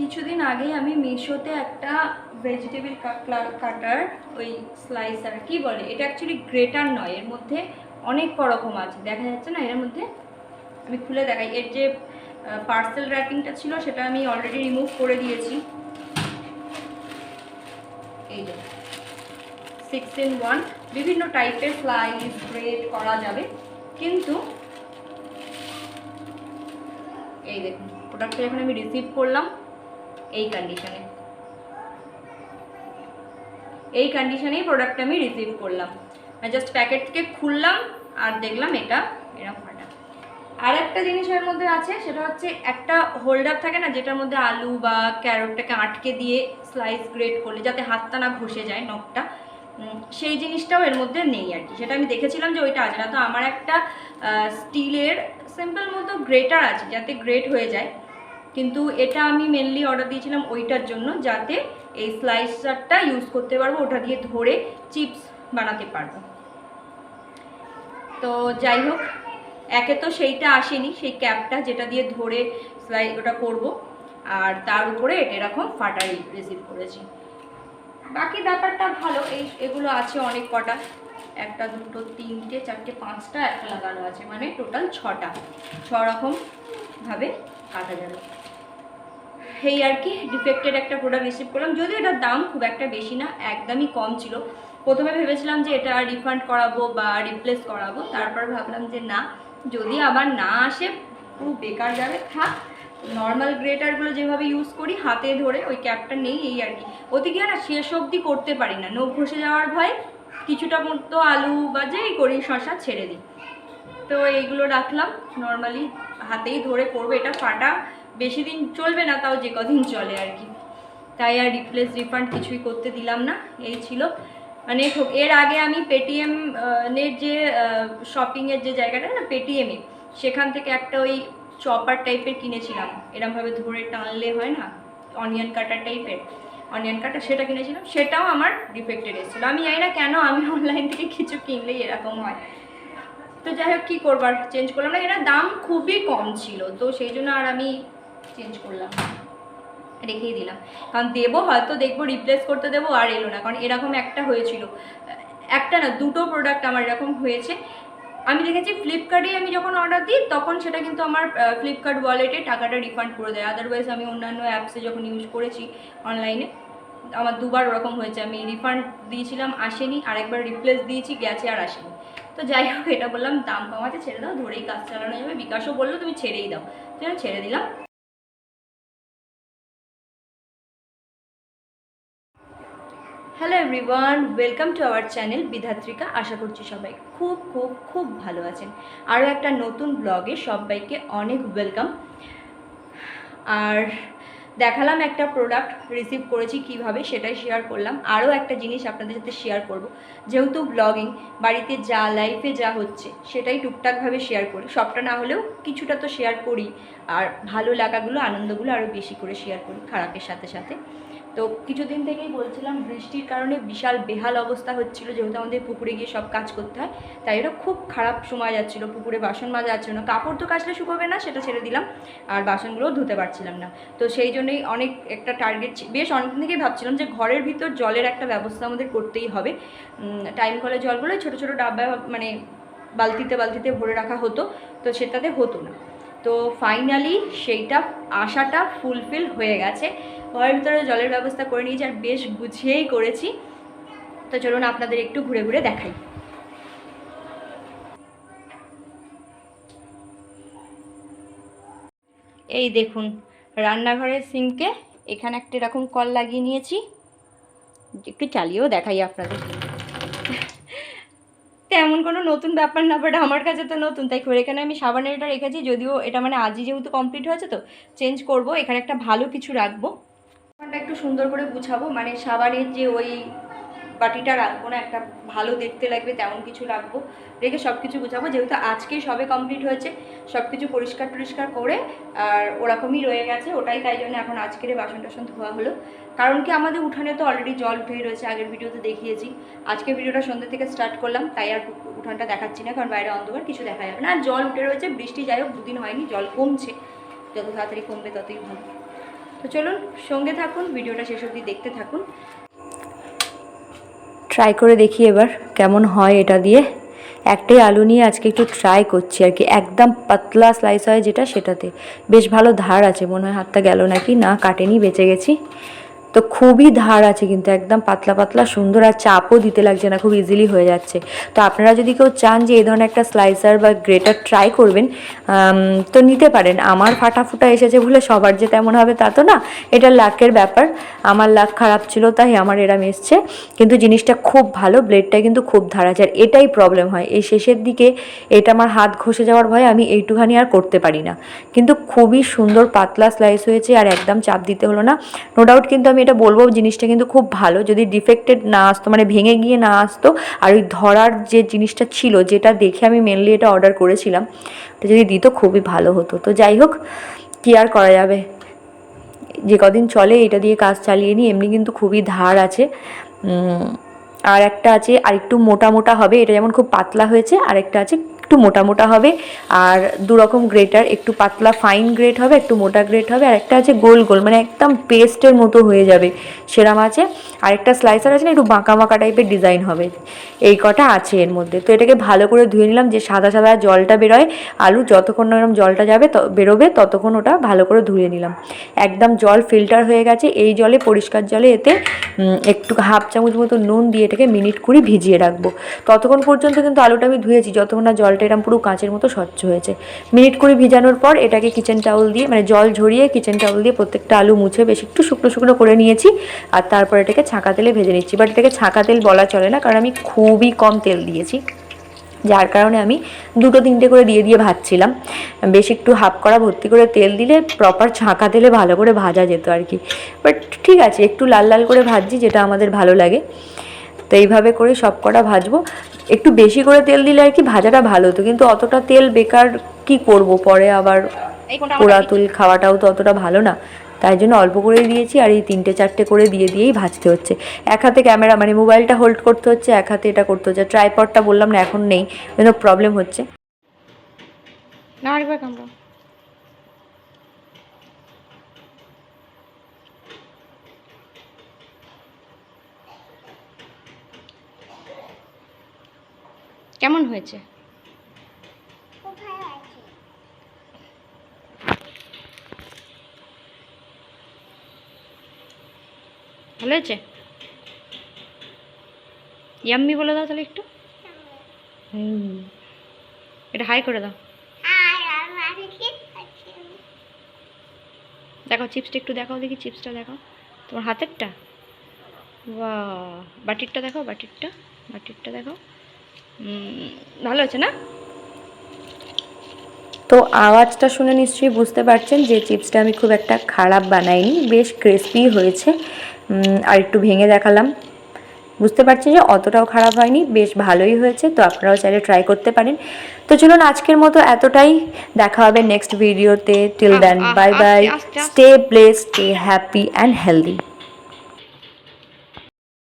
কিছুদিন আগেই আমি মিশোতে একটা ভেজিটেবল কাটার ওই স্লাইসার কি বলে? এটা অ্যাকচুয়ালি গ্রেটার নয়, এর মধ্যে অনেক রকম আছে। দেখা যাচ্ছে না? এর মধ্যে আমি খুলে দেখাই। এর যে পার্সেল র্যাপিংটা ছিল, সেটা আমি অলরেডি রিমুভ করে দিয়েছি। এই যে সিক্স ইন ওয়ান বিভিন্ন টাইপের স্লাইস গ্রেড করা যাবে। কিন্তু এই দেখুন প্রোডাক্টটা যখন আমি রিসিভ করলাম এই কন্ডিশনে এই কন্ডিশনেই প্রোডাক্টটা আমি রিসিভ করলাম। জাস্ট প্যাকেট থেকে খুললাম আর দেখলাম এটা এরকম ফাটা আর একটা জিনিস এর মধ্যে আছে, সেটা হচ্ছে একটা হোল্ডার থাকে না, যেটার মধ্যে আলু বা ক্যারটটাকে আটকে দিয়ে স্লাইস গ্রেট করলে যাতে হাতটা না ঘষে যায় নখটা সেই জিনিসটাও এর মধ্যে নেই আর কি। সেটা আমি দেখেছিলাম যে ওইটা আছে। না তো আমার একটা স্টিলের সিম্পল মতো গ্রেটার আছে, যাতে গ্রেট হয়ে যায়। কিন্তু এটা আমি মেনলি অর্ডার দিয়েছিলাম ওইটার জন্য যাতে এই স্লাইসারটা ইউজ করতে পারব, ওটা দিয়ে ধরে চিপস বানাতে পারব। তো যাই হোক, একে তো সেইটা আসেনি, সেই ক্যাপটা যেটা দিয়ে ধরে স্লাই ওটা করব। আর তার উপরে এটা এরকম ফাটাই রিসিভ করেছি। বাকি ব্যাপারটা ভালো, এই এগুলো আছে অনেক কটা। একটা, দুটো, তিনটে, চারটে, পাঁচটা, একটা লাগানো আছে। মানে টোটাল ছটা। ছ রকম ভাবে কাটা যাবে। এই আর কি ডিফেক্টেড একটা প্রোডাক্ট রিসিভ করলাম। যদিও এটার দাম খুব একটা বেশি না, একদমই কম ছিল। প্রথমে ভেবেছিলাম যে এটা রিফান্ড করাবো বা রিপ্লেস করাবো, তারপর ভাবলাম যে না, যদি আবার না আসে পুরো বেকার যাবে। থাক নর্মাল গ্রেটারগুলো যেভাবে ইউজ করি, হাতে ধরে, ওই ক্যাপটা নেই, এই আর কি। ওতে হয় না শেষ অবধি করতে পারি না। নখ ঘষে যাওয়ার ভয় কিছুটা মতো আলু বা যেই করি শশা ছেড়ে দিই। তো এইগুলো রাখলাম। নর্মালি হাতেই ধরে করব। এটা ফাটা বেশি দিন চলবে না, তাও যে কদিন চলে আর কি। তাই আর রিপ্লেস রিফান্ড কিছুই করতে দিলাম না, এই ছিল। মানে এর আগে আমি পেটিএম এর যে শপিংয়ের যে জায়গাটা না পেটিএমে সেখান থেকে একটা ওই চপার টাইপের কিনেছিলাম। এরমভাবে ধরে টানলে হয় না অনিয়ন কাটার টাইপের অনিয়ন কাটার সেটা কিনেছিলাম, সেটাও আমার ডিফেক্টেড এসেছিল। আমি জানি না কেন আমি অনলাইন থেকে কিছু কিনলেই এরকম হয়। তো যাই হোক, কী করবার চেঞ্জ করলাম না এটা দাম খুবই কম ছিল। তো সেই জন্য আর আমি চেঞ্জ করলাম। রেখেই দিলাম। কারণ দেবো হয়তো দেখব রিপ্লেস করতে দেবো আর এলো না। কারণ এরকম একটা হয়েছিল। একটা না, দুটো প্রোডাক্ট আমার এরকম হয়েছে। আমি দেখেছি ফ্লিপকার্টে আমি যখন অর্ডার দিই, তখন সেটা কিন্তু আমার ফ্লিপকার্ট ওয়ালেটে টাকাটা রিফান্ড করে দেয়। আদারওয়াইজ আমি অন্যান্য অ্যাপসে যখন ইউজ করেছি অনলাইনে আমার দুবার ওরকম হয়েছে। আমি রিফান্ড দিয়েছিলাম, আসেনি। আরেকবার রিপ্লেস দিয়েছি, গেছে আর আসেনি। তো যাই হোক, এটা বললাম, দাম কম আছে ছেড়ে দাও। ধরেই কাজ চালানো যাবে। বিকাশও বলল, তুমি ছেড়েই দাও। ছেড়ে দিলাম। Hello everyone welcome to our channel Bidhatrika আশা করছি সবাই খুব খুব খুব ভালো আছেন। আরও একটা নতুন ব্লগে সবাইকে অনেক ওয়েলকাম আর দেখালাম একটা প্রোডাক্ট রিসিভ করেছি কীভাবে সেটাই শেয়ার করলাম। আরও একটা জিনিস আপনাদের সাথে শেয়ার করব। যেহেতু ব্লগিং বাড়িতে যা লাইফে যা হচ্ছে, সেটাই টুকটাকভাবে শেয়ার করি। সবটা না হলেও কিছুটা তো শেয়ার করি। আর ভালো লাগাগুলো, আনন্দগুলো আরও বেশি করে শেয়ার করি খারাপের সাথে সাথে। তো কিছুদিন থেকেই বলছিলাম, বৃষ্টির কারণে বিশাল বেহাল অবস্থা হচ্ছিল, যেহেতু আমাদের পুকুরে গিয়ে সব কাজ করতে হয়। তাই এটা খুব খারাপ সময় যাচ্ছিল, পুকুরে বাসন মাজা যাচ্ছিল না। কাপড় তো কাচলে শুকোবে না, সেটা ছেড়ে দিলাম, আর বাসনগুলোও ধুতে পারছিলাম না। তো সেই জন্যই অনেক একটা টার্গেট বেশ অনেক থেকেই ভাবছিলাম যে ঘরের ভিতর জলের একটা ব্যবস্থা আমাদের করতেই হবে। টাইম কলের জলগুলো ছোটো ছোটো ডাব্বা মানে বালতিতে বালতিতে ভরে রাখা হতো, তো সেটাতে হতো না। তো ফাইনালি সেইটা আশাটা ফুলফিল হয়ে গেছে। ঘরের ভিতরে জলের ব্যবস্থা করে নিয়েছি আর বেশ গুছিয়েই করেছি। তো চলুন আপনাদের একটু ঘুরে ঘুরে দেখাই। এই দেখুন, রান্নাঘরের সিঙ্কে এখানে একটা এরকম কল লাগিয়ে নিয়েছি। একটু চালিয়েও দেখাই আপনাদের। তেমন কোনো নতুন ব্যাপার না বাট আমার কাছে তো নতুন। তাই করে এখানে আমি সাবানের এটা রেখেছি, যদিও এটা মানে আজই যেহেতু কমপ্লিট হয়েছে তো চেঞ্জ করব। এখানে একটা ভালো কিছু রাখব। একটু সুন্দর করে গুছাবো মানে সাবানের যে ওই বাটিটা রাখব না, একটা ভালো দেখতে লাগবে, তেমন কিছু রাখব। রেখে সব কিছু গুছাবো, যেহেতু আজকে সবে কমপ্লিট হয়েছে সব কিছু পরিষ্কার টরিষ্কার করে, আর ওরকমই রয়ে গেছে, ওটাই তাই জন্য এখন আজকের বাসন টাসন ধোয়া হলো। কারণ কি আমাদের উঠানে তো অলরেডি জল উঠেই রয়েছে, আগের ভিডিওতে দেখিয়েছি। আজকে ভিডিওটা সন্ধ্যে থেকে স্টার্ট করলাম, তাই আর উঠানটা দেখাচ্ছি না, কারণ বাইরে অন্ধকার, কিছু দেখা যাবে না। জল উঠে রয়েছে, বৃষ্টি যাই হোক, দুদিন হয়নি, জল কমছে, যত তাড়াতাড়ি কমবে ততই ভালো। তো চলুন, সঙ্গে থাকুন, ভিডিওটা শেষ অবধি দেখতে থাকুন। ট্রাই করে দেখি এবার কেমন হয় এটা দিয়ে। একটাই আলু নিয়ে আজকে একটু ট্রাই করছি আর কি, একদম পাতলা স্লাইস হয় যেটা সেটাতে। বেশ ভালো ধার আছে, মনে হয় হাতটা গেল নাকি? না, কাটেনি, বেঁচে গেছি। তো খুবই ধার আছে কিন্তু, একদম পাতলা পাতলা, সুন্দর আর চাপও দিতে লাগছে না, খুব ইজিলি হয়ে যাচ্ছে। তো আপনারা যদি কেউ চান যে এই ধরনের একটা স্লাইসার বা গ্রেটার ট্রাই করবেন তো নিতে পারেন। আমার ফাটাফুটা এসেছে বলে সবার যে তেমন হবে তা তো না, এটা লাকের ব্যাপার। আমার লাক খারাপ ছিল তাই আমার এরম এসছে। কিন্তু জিনিসটা খুব ভালো ব্লেডটা কিন্তু খুব ধার আছে। আর এটাই প্রবলেম হয়, এই শেষের দিকে এটা আমার হাত ঘষে যাওয়ার ভয়ে আমি এইটুখানি আর করতে পারি না। কিন্তু খুবই সুন্দর পাতলা স্লাইস হয়েছে আর একদম চাপ দিতে হলো না। নো ডাউট কিন্তু আমি এটা বলব, জিনিসটা কিন্তু খুব ভালো। যদি ডিফেক্টেড না আসতো মানে ভেঙে গিয়ে না আসতো, আর ওই ধরার যে জিনিসটা ছিল, যেটা দেখে আমি মেনলি এটা অর্ডার করেছিলাম তো যদি দিত খুবই ভালো হতো। তো যাই হোক, কী আর করা যাবে? যে কদিন চলে, এটা দিয়ে কাজ চালিয়ে নিই, এমনি কিন্তু খুবই ধার আছে। আর একটা আছে আর একটু মোটা মোটা হবে, এটা যেমন খুব পাতলা হয়েছে আর একটা আছে একটু মোটা মোটা হবে, আর দু রকম গ্রেটার একটু পাতলা ফাইন গ্রেট হবে, একটু মোটা গ্রেট হবে, আর একটা আছে গোল গোল মানে একদম পেস্টের মতো হয়ে যাবে, সেরাম আছে। আর একটা স্লাইসার আছে না, একটু বাঁকা বাঁকা টাইপের ডিজাইন হবে, এই কটা আছে এর মধ্যে। তো এটাকে ভালো করে ধুয়ে নিলাম, যে সাদা সাদা জলটা বেরোয়, আলু যতক্ষণ এরকম জলটা যাবে বেরোবে, ততক্ষণ ওটা ভালো করে ধুয়ে নিলাম। একদম জল ফিল্টার হয়ে গেছে, এই জলে, পরিষ্কার জলে এতে একটু হাফ চামচ মতো নুন দিয়ে এটাকে মিনিট কুড়ি ভিজিয়ে রাখব। ততক্ষণ পর্যন্ত কিন্তু আলুটা আমি ধুয়েছি, যতক্ষণ না জলটা এরম পুরো কাঁচের মতো স্বচ্ছ হয়েছে। মিনিট করে ভিজানোর পর এটাকে কিচেন টাউল দিয়ে মানে জল ঝরিয়ে কিচেন টাউল দিয়ে প্রত্যেকটা আলু মুছে বেশ একটু শুকনো শুকনো করে নিয়েছি আর তারপর এটাকে ছাঁকা তেলে ভেজে নিচ্ছি। বাট এটাকে ছাঁকা তেল বলা চলে না, কারণ আমি খুবই কম তেল দিয়েছি। যার কারণে আমি দুটো তিনটে করে দিয়ে দিয়ে ভাজছিলাম। বেশ একটু হাফ করা ভর্তি করে তেল দিলে প্রপার ছাঁকা তেলে ভালো করে ভাজা যেত আর কি। বাট ঠিক আছে, একটু লাল লাল করে ভাজছি, যেটা আমাদের ভালো লাগে। তো এইভাবে করে সব কটা ভাজবো। একটু বেশি করে তেল দিলে আর কি ভাজাটা ভালো হতো কিন্তু অতটা তেল বেকার কি করব? পরে আবার পোড়া তুল খাওয়াটাও তো অতটা ভালো না। তাই জন্য অল্প করেই দিয়েছি আর এই তিনটে চারটে করে দিয়ে দিয়েই ভাজতে হচ্ছে। এক হাতে ক্যামেরা মানে মোবাইলটা হোল্ড করতে হচ্ছে এক হাতে এটা করতে হচ্ছে। ট্রাইপডটা বললাম না এখন নেই জন্য প্রবলেম হচ্ছে। না আরেকবার কেমন হয়েছে? ভালো হয়েছে? ইয়াম্মি বলে দাও তাহলে একটু। এটা হাই করে দাও। দেখো চিপসটা একটু দেখাও দেখি চিপসটা দেখাও। তোমার হাতেরটা? বা বাটিরটা দেখো বাটিরটা? বাটিরটা দেখো ভালো আছে না? তো আওয়াজটা শুনে নিশ্চয়ই বুঝতে পারছেন যে চিপসটা আমি খুব একটা খারাপ বানাইনি বেশ ক্রিস্পি হয়েছে। আর একটু ভেঙে দেখালাম। বুঝতে পারছি যে অতটাও খারাপ হয়নি বেশ ভালোই হয়েছে তো আপনারাও চাইলে ট্রাই করতে পারেন। তো চলুন আজকের মতো এতটাই দেখা হবে নেক্সট ভিডিওতে till then bye bye. Stay play stay happy and healthy